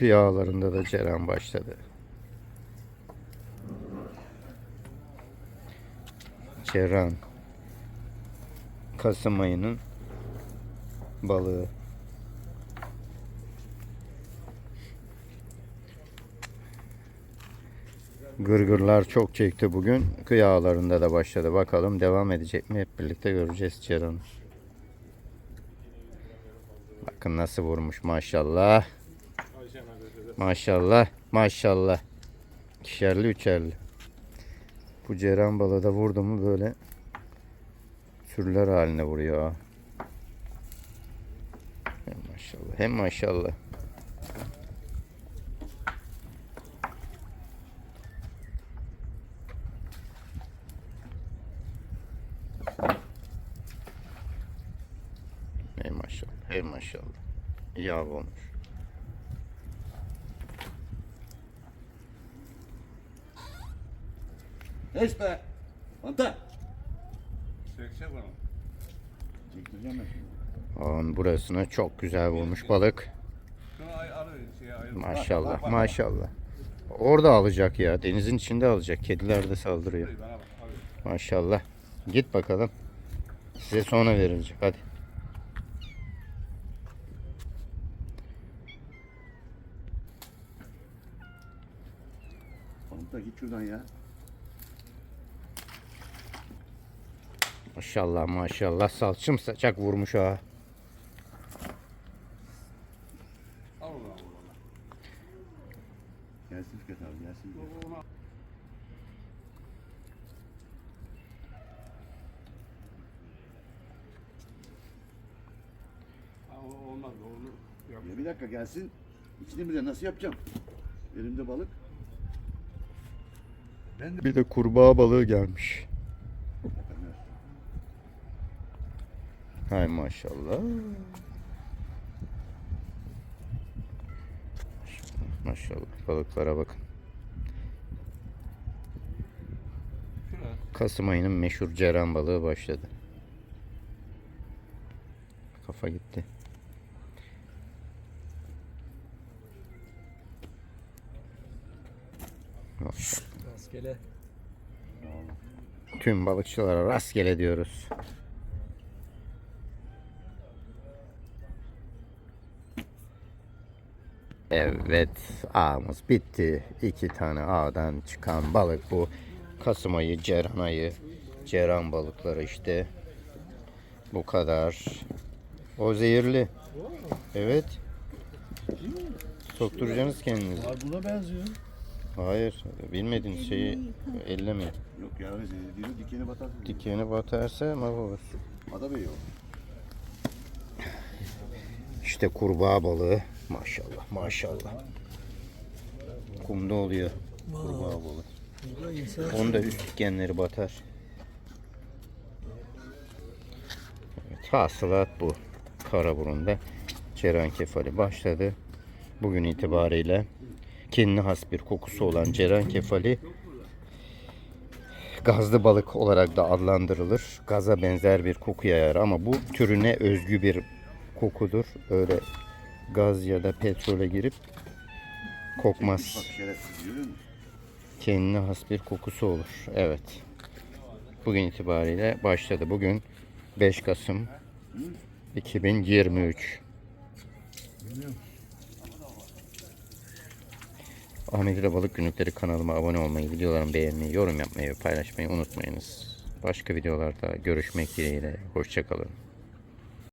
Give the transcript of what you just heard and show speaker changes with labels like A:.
A: Yağlarında da ceren başladı. Ceren. Kasım ayının balığı. Gırgırlar çok çekti bugün. Kıyağlarında da başladı. Bakalım devam edecek mi? Hep birlikte göreceğiz Ceren'i. Bakın nasıl vurmuş maşallah. Maşallah. Maşallah. İkişerli üçerli. Bu ceren balığı da vurdu mu böyle sürüler haline vuruyor. Hem maşallah. Hem maşallah. Hey maşallah. Hey maşallah. İyi olmuş.
B: Geç be. Anta.
C: Çekecek onu.
B: Çektireceğim ben şimdi.
A: Ağın burasına çok güzel vurmuş balık.
C: Şunu ay arı şeye ayır.
A: Maşallah
C: Bak, bak,
A: maşallah. Orada alacak ya. Denizin içinde alacak. Kediler de saldırıyor.
C: bak. Bana bak, abi.
A: Maşallah. Git bakalım. Size sonra verilecek. Hadi.
B: Anta git şuradan ya.
A: Maşallah maşallah. Salçım saçak vurmuş ha.
C: Al onu al onu.
B: Gelsin Fikret abi gelsin.
C: Olmaz yap.
B: Ya bir dakika gelsin. İçini bile nasıl yapacağım? Elimde balık. Ben de
A: Bir de kurbağa balığı gelmiş. Hay maşallah. Maşallah. Balıklara bakın. Kasım ayının meşhur ceren balığı başladı. Kafa gitti.
D: Rastgele.
A: Tüm balıkçılara rastgele diyoruz. Evet ağımız bitti. İki tane ağdan çıkan balık bu. Kasım ayı, Ceyran ayı. Ceyran balıkları işte. Bu kadar. O zehirli. Evet. Sokturacaksınız kendinizi.
B: Buna benziyor.
A: Hayır. Bilmediğiniz şeyi ellemeyin.
B: Yok ya. Dikeni batar.
A: Dikeni batarsa mahvolur.
B: Ada Bey o.
A: İşte kurbağa balığı. Maşallah maşallah. Kumda oluyor kurbağa balığı. Onun da üst dikenleri batar. Evet, hasılat bu. Karaburun'da ceren kefali başladı. Bugün itibariyle kendine has bir kokusu olan ceren kefali gazlı balık olarak da adlandırılır. Gaza benzer bir koku yayar ama bu türüne özgü bir kokudur. Öyle gaz ya da petrole girip kokmaz. Kendine has bir kokusu olur. Evet. Bugün itibariyle başladı. Bugün 5 Kasım 2023. Ahmet İle Balık Günlükleri kanalıma abone olmayı, videolarımı beğenmeyi, yorum yapmayı ve paylaşmayı unutmayınız. Başka videolarda görüşmek dileğiyle. Hoşçakalın.